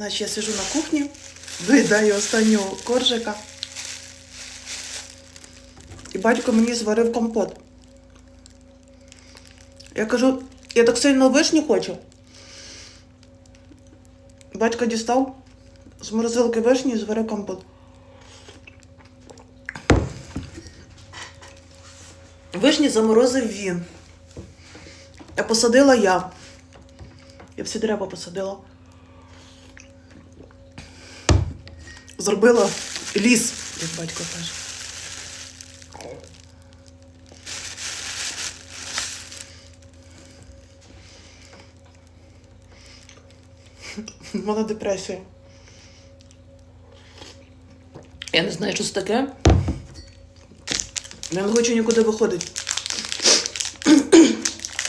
Значить, я сижу на кухні, доїдаю останнього коржика. І батько мені зварив компот. Я кажу, я так сильно вишні хочу. Батько дістав з морозилки вишні і зварив компот. Вишні заморозив він. А посадила я. Я всі дерева посадила. Зробила ліс, як батько каже. У мене депресія. Я не знаю, що це таке. Я не хочу нікуди виходити.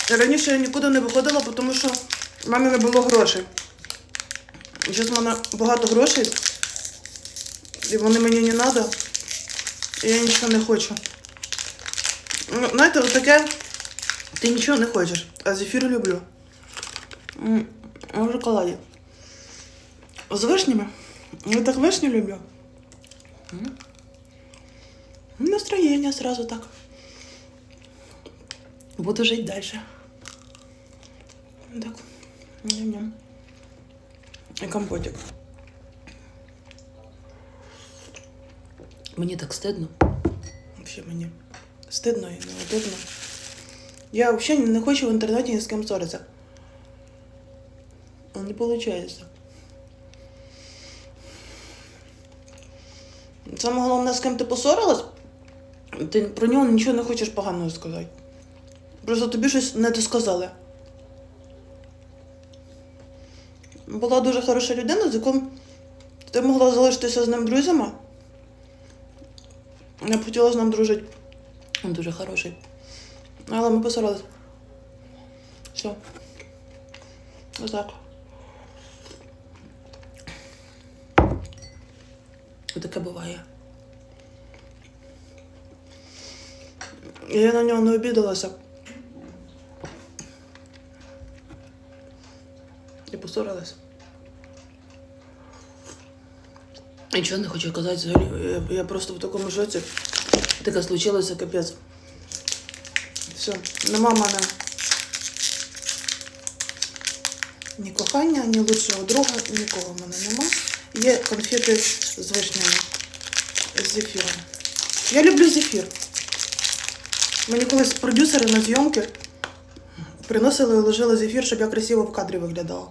Раніше я нікуди не виходила, тому що в мене не було грошей. Зараз в мене багато грошей, і вони мені не треба, і я нічого не хочу. Ну, знаєте, от таке, ти нічого не хочеш, а зефір люблю. М, а В шоколаді. З вишнями. Я так вишню люблю. М. Настроєння сразу так. Буду жити далі. Так. Ням-ням. І компотик. Мені так стидно. Взагалі мені стидно і неудобно. Я взагалі не хочу в інтернеті ні з ким ссоритися. Не виходить. Саме головне, з ким ти поссорилась, ти про нього нічого не хочеш поганого сказати. Просто тобі щось не досказали. Була дуже хороша людина, з яким ти могла залишитися з ним друзями. Я б хотіла з ним дружити. Він дуже хороший. Але ми посорились. Все. Ось так. Таке буває. Я на нього не обідалася. І поссорилась. Нічого не хочу казати. Я, просто в такому шоці. Таке случилося, капець. Все, нема мене ні кохання, ні лучшого друга, нікого в мене нема. Є конфети з вишнями, з зефіром. Я люблю зефір. Мені колись продюсери на зйомки приносили і ложили зефір, щоб я красиво в кадрі виглядала.